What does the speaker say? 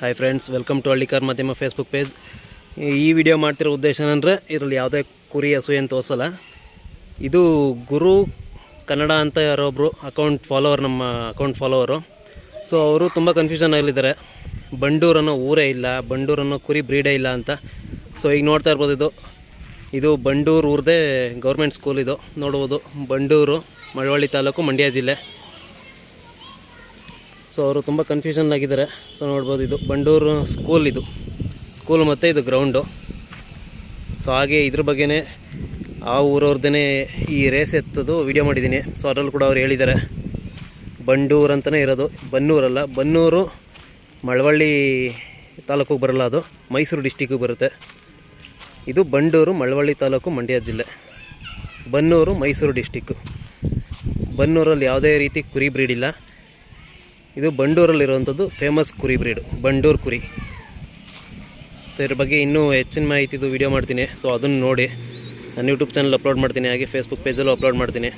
Hi friends welcome to Hallikar ಮಾಧ್ಯಮ Facebook page ಈ video ಮಾಡ್ತಿರೋ ಉದ್ದೇಶ ಏನಂದರೆ, ಇದರಲ್ಲಿ ಯಾವುದೇ ಕುರಿ ಹಸು ಏನು ತೋರಿಸಲ್ಲ. ಇದು ಗುರು ಕನ್ನಡ ಅಂತ ಯಾರೊಬ್ಬರು ಅಕೌಂಟ್ ಫಾಲೋವರ್ ನಮ್ಮ ಅಕೌಂಟ್ ಫಾಲೋವರು ಸೊ ಅವರು ತುಂಬ ಕನ್ಫ್ಯೂಷನ್ ಆಗಲಿದ್ದಾರೆ ಬಂಡೂರನ್ನೋ ಊರೇ ಇಲ್ಲ, ಬಂಡೂರನ್ನೋ ಕುರಿ ಬ್ರೀಡೇ ಇಲ್ಲ ಅಂತ. ಸೊ ಈಗ ನೋಡ್ತಾ ಇರ್ಬೋದು ಇದು. ಇದು ಬಂಡೂರು ಊರದೇ ಗೌರ್ಮೆಂಟ್ ಸ್ಕೂಲ್ ಇದು. ನೋಡ್ಬೋದು, ಬಂಡೂರು, ಮಳವಳ್ಳಿ ತಾಲೂಕು ಮಂಡ್ಯ ಜಿಲ್ಲೆ. ಸೊ ಅವರು ತುಂಬ ಕನ್ಫ್ಯೂಷನ್ ಆಗಿದ್ದಾರೆ. ಸೊ ನೋಡ್ಬೋದು ಇದು ಬಂಡೂರು ಸ್ಕೂಲ್ ಇದು. ಸ್ಕೂಲ್ ಮತ್ತು ಇದು ಗ್ರೌಂಡು ಸೊ ಹಾಗೆ ಇದ್ರ ಬಗ್ಗೆನೇ ಆ ಊರವ್ರದ್ದೇ ಈ ರೇಸ್ ಎತ್ತದು ವಿಡಿಯೋ ಮಾಡಿದ್ದೀನಿ. ಸೊ ಅದರಲ್ಲಿ ಕೂಡ ಅವ್ರು ಹೇಳಿದ್ದಾರೆ. ಬಂಡೂರು ಅಂತಲೇ ಇರೋದು. ಬನ್ನೂರಲ್ಲ ಬನ್ನೂರು ಮಳವಳ್ಳಿ ತಾಲೂಕಿಗೆ ಬರಲ್ಲ ಅದು. ಮೈಸೂರು ಡಿಸ್ಟಿಕ್ಕಿಗೆ ಬರುತ್ತೆ. ಇದು ಬಂಡೂರು ಮಳವಳ್ಳಿ ತಾಲೂಕು ಮಂಡ್ಯ ಜಿಲ್ಲೆ. ಬನ್ನೂರು ಮೈಸೂರು ಡಿಸ್ಟಿಕ್ಕು ಬನ್ನೂರಲ್ಲಿ ಯಾವುದೇ ರೀತಿ ಕುರಿ ಬ್ರೀಡ್ ಇಲ್ಲ. ಇದು ಬಂಡೂರಲ್ಲಿರುವಂಥದ್ದು ಫೇಮಸ್ ಕುರಿ ಬ್ರೀಡು ಬಂಡೂರು ಕುರಿ. ಸೊ ಇದ್ರ ಬಗ್ಗೆ ಇನ್ನೂ ಹೆಚ್ಚಿನ ಮಾಹಿತಿದು ವಿಡಿಯೋ ಮಾಡ್ತೀನಿ. ಸೊ ಅದನ್ನು ನೋಡಿ. ನಾನು ಯೂಟ್ಯೂಬ್ ಚಾನಲ್ ಅಪ್ಲೋಡ್ ಮಾಡ್ತೀನಿ, ಹಾಗೆ ಫೇಸ್ಬುಕ್ ಪೇಜಲ್ಲೂ ಅಪ್ಲೋಡ್ ಮಾಡ್ತೀನಿ.